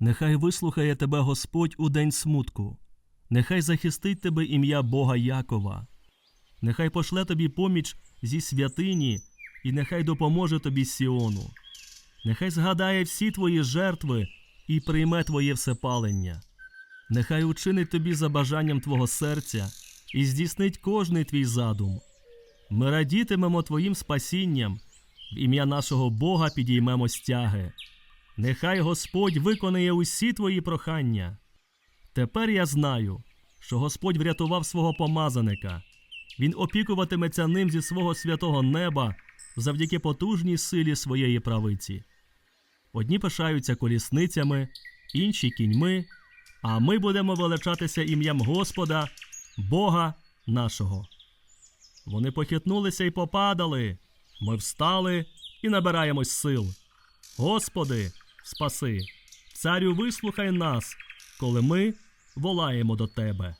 Нехай вислухає тебе Господь у день смутку, нехай захистить тебе ім'я Бога Якова, нехай пошле тобі поміч зі святині, і нехай допоможе тобі Сіону. Нехай згадає всі твої жертви і прийме твоє всепалення. Нехай учинить тобі за бажанням твого серця і здійснить кожний твій задум. Ми радітимемо твоїм спасінням, в ім'я нашого Бога підіймемо стяги. Нехай Господь виконає усі твої прохання. Тепер я знаю, що Господь врятував свого помазаника. Він опікуватиметься ним зі свого святого неба завдяки потужній силі своєї правиці. Одні пишаються колісницями, інші кіньми, а ми будемо величатися ім'ям Господа, Бога нашого. Вони похитнулися і попадали. Ми встали і набираємось сил. Господи, спаси, царю, вислухай нас, коли ми волаємо до Тебе.